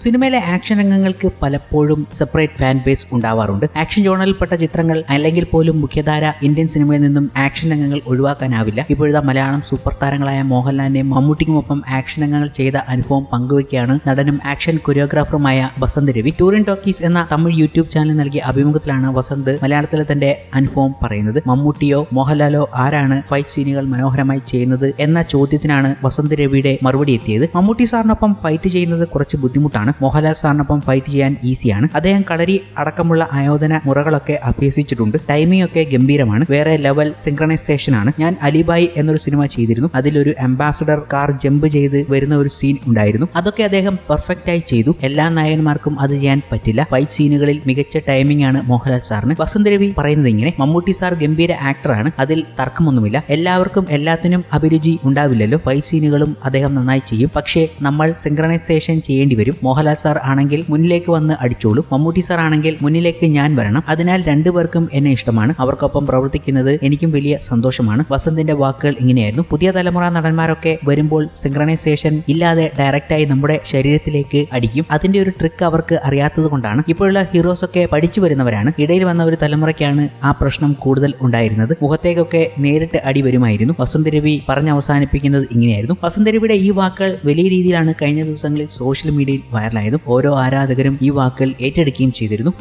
സിനിമയിലെ ആക്ഷൻ രംഗങ്ങൾക്ക് പലപ്പോഴും സെപ്പറേറ്റ് ഫാൻ ബേസ് ഉണ്ടാവാറുണ്ട്. ആക്ഷൻ ജോണലിൽപ്പെട്ട ചിത്രങ്ങൾ അല്ലെങ്കിൽ പോലും മുഖ്യധാര ഇന്ത്യൻ സിനിമയിൽ നിന്നും ആക്ഷൻ രംഗങ്ങൾ ഒഴിവാക്കാനാവില്ല. ഇപ്പോഴത്തെ മലയാളം സൂപ്പർ താരങ്ങളായ മോഹൻലാലിനെയും മമ്മൂട്ടിക്കുമൊപ്പം ആക്ഷൻ രംഗങ്ങൾ ചെയ്ത അനുഭവം പങ്കുവയ്ക്കുകയാണ് നടനും ആക്ഷൻ കൊറിയോഗ്രാഫറുമായ വസന്ത് രവി. ടൂറിൻ ടോക്കീസ് എന്ന തമിഴ് യൂട്യൂബ് ചാനൽ നൽകിയ അഭിമുഖത്തിലാണ് വസന്ത് മലയാളത്തിലെ തന്റെ അനുഭവം പറയുന്നത്. മമ്മൂട്ടിയോ മോഹൻലാലോ ആരാണ് ഫൈറ്റ് സീനുകൾ മനോഹരമായി ചെയ്യുന്നത് എന്ന ചോദ്യത്തിനാണ് വസന്ത് രവിയുടെ മറുപടി എത്തിയത്. മമ്മൂട്ടി സാറിനൊപ്പം ഫൈറ്റ് ചെയ്യുന്നത് കുറച്ച് ബുദ്ധിമുട്ടാണ്. മോഹൻലാൽ സാറിനൊപ്പം ഫൈറ്റ് ചെയ്യാൻ ഈസിയാണ് അദ്ദേഹം കളരി അടക്കമുള്ള ആയോധന മുറകളൊക്കെ അഭ്യസിച്ചിട്ടുണ്ട്. ടൈമിംഗ് ഒക്കെ ഗംഭീരമാണ്. വേറെ ലെവൽ സിങ്ക്രണൈസേഷൻ ആണ്. ഞാൻ അലിബായി എന്നൊരു സിനിമ ചെയ്തിരുന്നു. അതിലൊരു അംബാസഡർ കാർ ജമ്പ് ചെയ്ത് വരുന്ന ഒരു സീൻ ഉണ്ടായിരുന്നു. അതൊക്കെ അദ്ദേഹം പെർഫെക്റ്റ് ആയി ചെയ്തു. എല്ലാ നായകന്മാർക്കും അത് ചെയ്യാൻ പറ്റില്ല. ഫൈറ്റ് സീനുകളിൽ മികച്ച ടൈമിംഗ് ആണ് മോഹൻലാൽ സാറിന്. വസന്ത് രവി പറയുന്നത് ഇങ്ങനെ മമ്മൂട്ടി സാർ ഗംഭീര ആക്ടറാണ് അതിൽ തർക്കമൊന്നുമില്ല. എല്ലാവർക്കും എല്ലാത്തിനും അഭിരുചി ഉണ്ടാവില്ലല്ലോ. ഫൈറ്റ് സീനുകളും അദ്ദേഹം നന്നായി ചെയ്യും. പക്ഷേ നമ്മൾ സിങ്ക്രണൈസേഷൻ ചെയ്യേണ്ടി വരും. മോഹൻലാൽ സാർ ആണെങ്കിൽ മുന്നിലേക്ക് വന്ന് അടിച്ചോളും. മമ്മൂട്ടി സാർ ആണെങ്കിൽ മുന്നിലേക്ക് ഞാൻ വരണം. അതിനാൽ രണ്ടുപേർക്കും എന്നെ ഇഷ്ടമാണ്. അവർക്കൊപ്പം പ്രവർത്തിക്കുന്നത് എനിക്കും വലിയ സന്തോഷമാണ്. വസന്തിന്റെ വാക്കുകൾ ഇങ്ങനെയായിരുന്നു. പുതിയ തലമുറ നടന്മാരൊക്കെ വരുമ്പോൾ സിങ്ക്രണൈസേഷൻ ഇല്ലാതെ ഡയറക്റ്റായി നമ്മുടെ ശരീരത്തിലേക്ക് അടിക്കും. അതിന്റെ ഒരു ട്രിക്ക് അവർക്ക് അറിയാത്തത് കൊണ്ടാണ് ഇപ്പോഴുള്ള ഹീറോസ് ഒക്കെ പഠിച്ചു വരുന്നവരാണ്. ഇടയിൽ വന്ന ഒരു തലമുറയ്ക്കാണ് ആ പ്രശ്നം കൂടുതൽ ഉണ്ടായിരുന്നത്. മുഖത്തേക്കൊക്കെ നേരിട്ട് അടി വരുമായിരുന്നു. വസന്ത് രവി പറഞ്ഞ് അവസാനിപ്പിക്കുന്നത് ഇങ്ങനെയായിരുന്നു. വസന്ത് രവിയുടെ ഈ വാക്കുകൾ വലിയ രീതിയിലാണ് കഴിഞ്ഞ ദിവസങ്ങളിൽ സോഷ്യൽ മീഡിയയിൽ വൈറലായതും ഓരോ ആരാധകരും ഈ വാക്കുകൾ ഏറ്റെടുക്കുകയും ചെയ്തിരുന്നു.